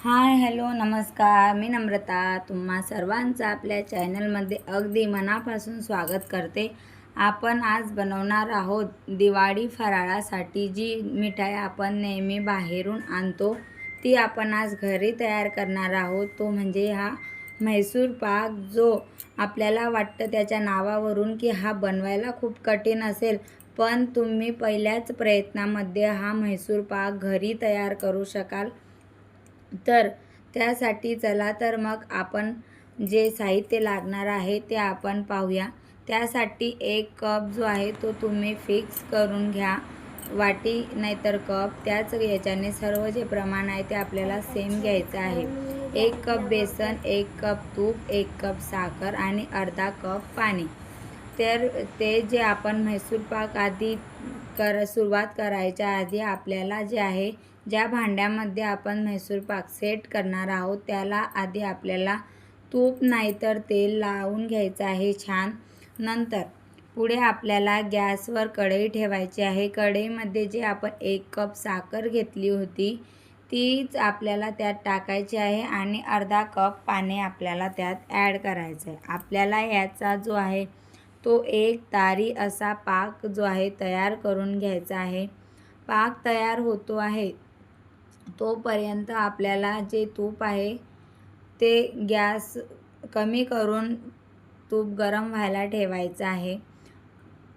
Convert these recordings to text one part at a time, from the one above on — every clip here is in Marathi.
हाय हॅलो नमस्कार. मी नम्रता. तुम्हा सर्वांचं आपल्या चॅनलमध्ये अगदी मनापासून स्वागत करते. आपण आज बनवणार आहोत दिवाळी फराळासाठी जी मिठाई आपण नेहमी बाहेरून आणतो ती आपण आज घरी तयार करणार आहोत. तो म्हणजे हा म्हैसूर पाक जो आपल्याला वाटतं त्याच्या नावावरून की हा बनवायला खूप कठीण असेल पण तुम्ही पहिल्याच प्रयत्नामध्ये हा म्हैसूर पाक घरी तयार करू शकाल. तर त्यासाठी चला तर मग आपण जे साहित्य लागणार आहे ते आपण पाहूया. त्यासाठी एक कप जो आहे तो तुम्ही फिक्स करून घ्या. वाटी नाहीतर कप. त्याच याच्याने सर्व जे प्रमाण आहे ते आपल्याला सेम घ्यायचं आहे. एक कप बेसन एक कप तूप एक कप साखर आणि अर्धा कप पाणी. तर ते जे आपण म्हैसूर पाक आधी कर सुरुवात करायच्या आधी आपल्याला जे आहे ज्या भांड्यामध्ये आपण म्हैसूर पाक सेट करणार आहोत त्याला आधी आपल्याला तूप नाहीतर तेल लावून घ्यायचं आहे छान. नंतर पुढे आपल्याला गॅसवर कढई ठेवायची आहे. कढईमध्ये जे आपण एक कप साखर घेतली होती तीच आपल्याला त्यात टाकायची आहे आणि अर्धा कप पाणी आपल्याला त्यात ॲड करायचं आहे. आपल्याला याचा जो आहे तो एक तारी असा पाक जो आहे तयार करून घ्यायचा आहे. पाक तयार होतो आहे तोपर्यंत आपल्याला जे तूप आहे ते गॅस कमी करून तूप गरम व्हायला ठेवायचं आहे.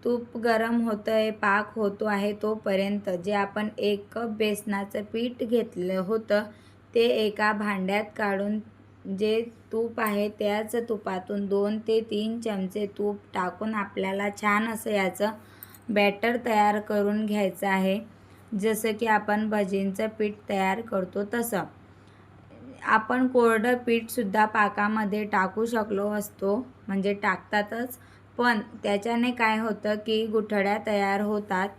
तूप गरम होतं आहे पाक होतो आहे तोपर्यंत जे आपण एक कप बेसनाचं पीठ घेतलं होतं ते एका भांड्यात काढून जे तूप आहे त्याच तुपातून दोन ते तीन चमचे तूप टाकून आपल्याला छान असं याचं बॅटर तयार करून घ्यायचं आहे. जसं की आपण भजींचं पीठ तयार करतो तसं. आपण कोरडं पीठसुद्धा पाकामध्ये टाकू शकलो असतो म्हणजे टाकतातच. पण त्याच्याने काय होतं की गुठळ्या तयार होतात.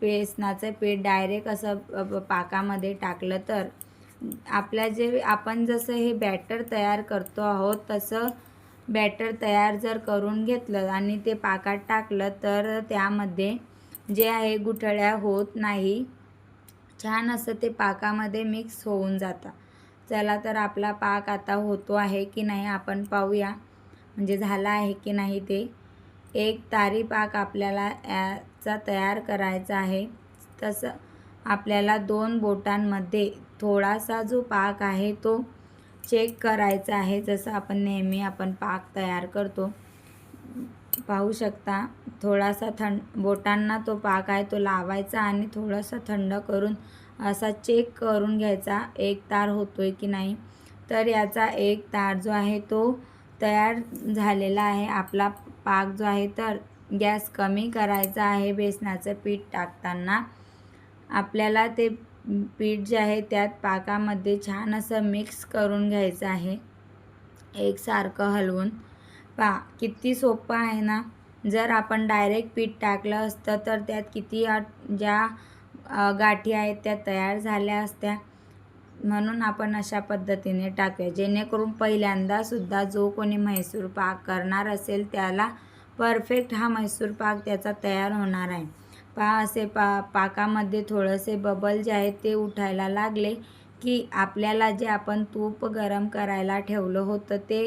बेसनाचं पीठ डायरेक्ट असं पाकामध्ये टाकलं तर आपल्या जे आपण जसं हे बॅटर तयार करतो आहोत तसं बॅटर तयार जर करून घेतलं आणि ते पाकात टाकलं तर त्यामध्ये जे आहे गुठळ्या होत नाही. छान असं ते पाकामध्ये मिक्स होऊन जातं. चला तर आपला पाक आता होतो आहे की नाही आपण पाहूया. म्हणजे झाला आहे की नाही ते. एक तारी पाक आपल्याला याचा तयार करायचा आहे. तसं आपल्याला दोन बोटांमध्ये थोडासा जो पाक आहे तो चेक करायचा आहे. जसं आपण नेहमी आपण पाक तयार करतो. पाहू शकता. थोडासा थंड बोटांना तो पाक आहे तो लावायचा आणि थोडासा थंड करून असा चेक करून घ्यायचा एक तार होतो आहे की नाही. तर याचा एक तार जो आहे तो तयार झालेला आहे. आपला पाक जो आहे तर गॅस कमी करायचा आहे बेसनाचं पीठ टाकताना. आपल्याला ते पीठ जे आहे त्यात पाकामध्ये छान असं मिक्स करून घ्यायचं आहे. एकसारखं हलवून. पहा किती सोपं आहे ना? जर आपण डायरेक्ट पीठ टाकलं असतं तर त्यात किती ज्या गाठी आहेत त्या तयार झाल्या असत्या. म्हणून आपण अशा पद्धतीने टाकूया. जेणेकरून पहिल्यांदासुद्धा जो कोणी म्हैसूर पाक करणार असेल त्याला परफेक्ट हा म्हैसूर पाक त्याचा तयार होणार आहे. पा असे पा पाकामध्ये थोडेसे बबल जे आहेत ते उठायला लागले की आपल्याला जे आपण तूप गरम करायला ठेवलं होतं ते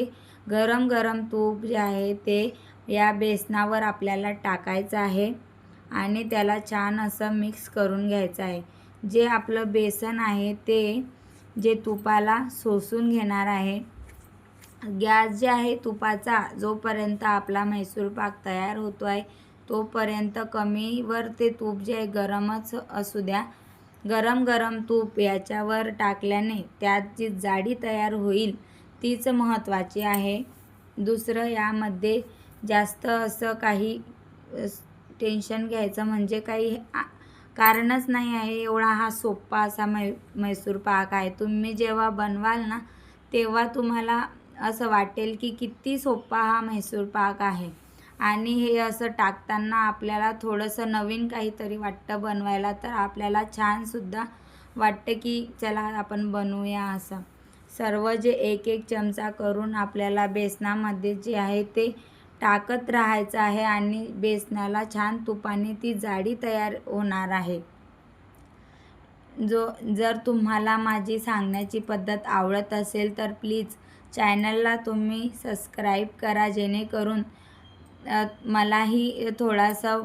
गरम गरम तूप जे आहे ते या बेसनावर आपल्याला टाकायचं आहे आणि त्याला छान असं मिक्स करून घ्यायचं आहे. जे आपलं बेसन आहे ते जे तुपाला सोसून घेणार आहे. गॅस जे आहे तुपाचा जोपर्यंत आपला म्हैसूर पाक तयार होतो आहे तोपर्यंत कमीवर ते तूप जे आहे गरमच असू द्या. गरम गरम तूप याच्यावर टाकल्याने त्यात जी जाडी तयार होईल तीच महत्त्वाची आहे. दुसरं यामध्ये जास्त असं काही टेन्शन घ्यायचं म्हणजे काही कारणच नाही आहे. एवढा हा सोप्पा असा मै मैसूर पाक आहे. तुम्ही जेव्हा बनवाल ना तेव्हा तुम्हाला असं वाटेल की किती सोप्पा हा म्हैसूर पाक आहे. आणि हे असं टाकताना आपल्याला थोडंसं नवीन काहीतरी वाटतं बनवायला तर आपल्याला छानसुद्धा वाटतं की चला आपण बनवूया असं. सर्व जे एक एक चमचा करून आपल्याला बेसनामध्ये जे आहे ते टाकत राहायचं आहे आणि बेसनाला छान तुपाने ती जाडी तयार होणार आहे. जो जर तुम्हाला माझी सांगण्याची पद्धत आवडत असेल तर प्लीज चॅनलला तुम्ही सबस्क्राईब करा जेणेकरून मलाही थोडासा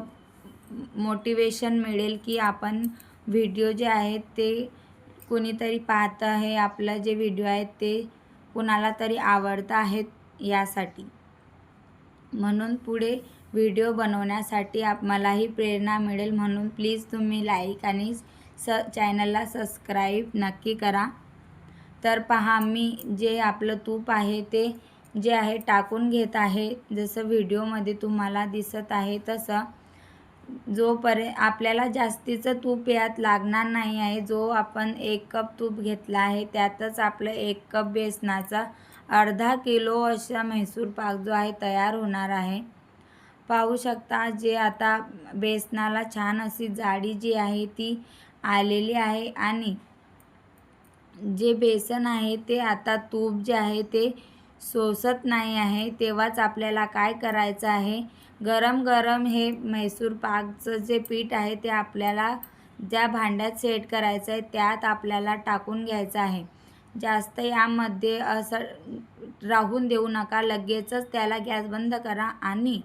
मोटिवेशन मिळेल की आपण व्हिडिओ जे आहेत ते कुणीतरी पाहतं आहे आपलं जे व्हिडिओ आहेत ते कुणाला तरी आवडतं आहेत यासाठी. म्हणून पुढे व्हिडिओ बनवण्यासाठी आप मलाही प्रेरणा मिळेल. म्हणून प्लीज तुम्ही लाईक आणि स चॅनलला सबस्क्राईब नक्की करा. तर पहा मी जे आपलं तूप आहे ते जे आहे टाकून घेत आहे. जसं व्हिडिओमध्ये तुम्हाला दिसत आहे तसं जोपर्यंत आपल्याला जास्तीचं तूप यात लागणार नाही आहे जो आपण एक कप तूप घेतला आहे त्यातच आपलं एक कप बेसनाचा अर्धा किलो असा म्हैसूर पाक जो आहे तयार होणार आहे. पाहू शकता जे आता बेसनाला छान अशी जाडी जी आहे ती आलेली आहे आणि जे बेसन आहे ते आता तूप जे आहे ते सोसत नाही आहे. तेव्हाच आपल्याला काय करायचं आहे गरम गरम हे म्हैसूर पाकचं जे पीठ आहे ते आपल्याला ज्या भांड्यात सेट करायचं आहे त्यात आपल्याला टाकून घ्यायचं आहे. जास्त यामध्ये असं राहून देऊ नका लगेचच त्याला गॅस बंद करा आणि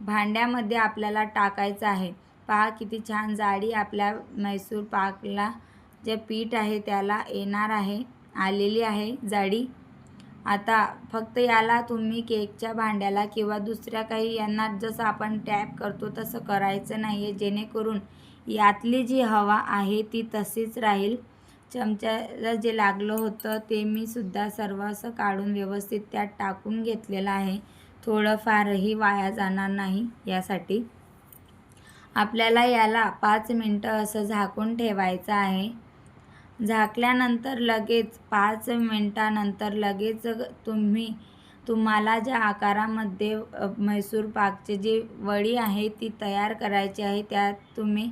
भांड्यामध्ये आपल्याला टाकायचं आहे. पहा किती छान जाडी आपल्या म्हैसूर पाकला जे पीठ आहे त्याला येणार आहे आलेली आहे जाडी. आता फक्त याला तुम्ही केकच्या भांड्याला किंवा दुसऱ्या काही यांना जसं आपण टॅप करतो तसं करायचं नाही आहे जेणेकरून यातली जी हवा आहे ती तशीच राहील. चमच्याला जे लागलं होतं ते मी सुद्धा सर्व असं काढून व्यवस्थित त्यात टाकून घेतलेलं आहे. थोडंफारही वाया जाणार नाही यासाठी. आपल्याला याला पाच मिनटं असं झाकून ठेवायचं आहे. झाकल्यानंतर लगेच पाच मिनटानंतर लगेच तुम्ही तुम्हाला ज्या आकारामध्ये म्हैसूर पाकची जी वडी आहे ती तयार करायची आहे त्यात तुम्ही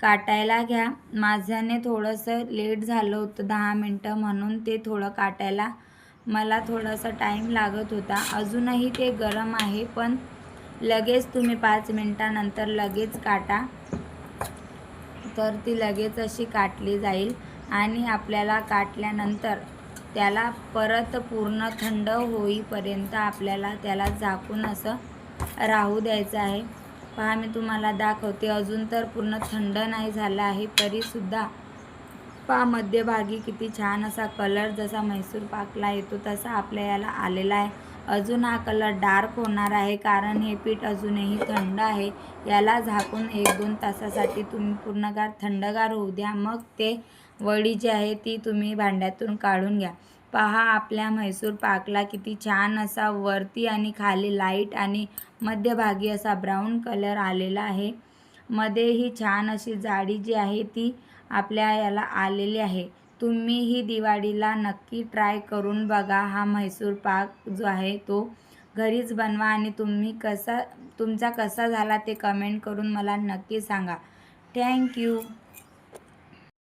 काटायला घ्या. माझ्याने थोडंसं लेट झालं होतं दहा मिनटं म्हणून ते थोडं काटायला. मला थोडासा टाईम लागत होता. अजूनही ते गरम आहे पण लगेच तुम्ही पाच मिनटानंतर लगेच काटा. तर ती लगेच अशी काटली जाईल. आणि आपल्याला काटल्यानंतर त्याला परत पूर्ण थंड होईपर्यंत आपल्याला त्याला झाकून असं राहू द्यायचं आहे. पहा मी तुम्हाला दाखवते. अजून तर पूर्ण थंड नाही झालं आहे तरीसुद्धा पहा मध्यभागी किती छान असा कलर जसा म्हैसूर पाकला येतो तसा आपल्या याला आलेला आहे. अजून हा कलर डार्क होणार आहे कारण हे पीठ अजूनही थंड आहे. याला झाकून एक दोन तासासाठी तुम्ही पूर्णगार थंडगार होऊ द्या. मग ते वडी जी आहे ती तुम्ही भांड्यातून काढून घ्या. पहा आपल्या म्हैसूर पाकला किती छान असा वरती आणि खाली लाइट आणि मध्यभागी असा ब्राऊन कलर आलेला आहे. मध्ये ही छान अशी जाडी जी आहे ती आपल्या याला आलेली आहे. तुम्ही ही दिवाळीला नक्की ट्राय करून बघा हा म्हैसूर पाक जो आहे तो घरीच बनवा आणि तुम्ही कसा तुमचा कसा झाला ते कमेंट करून मला नक्की सांगा. थँक्यू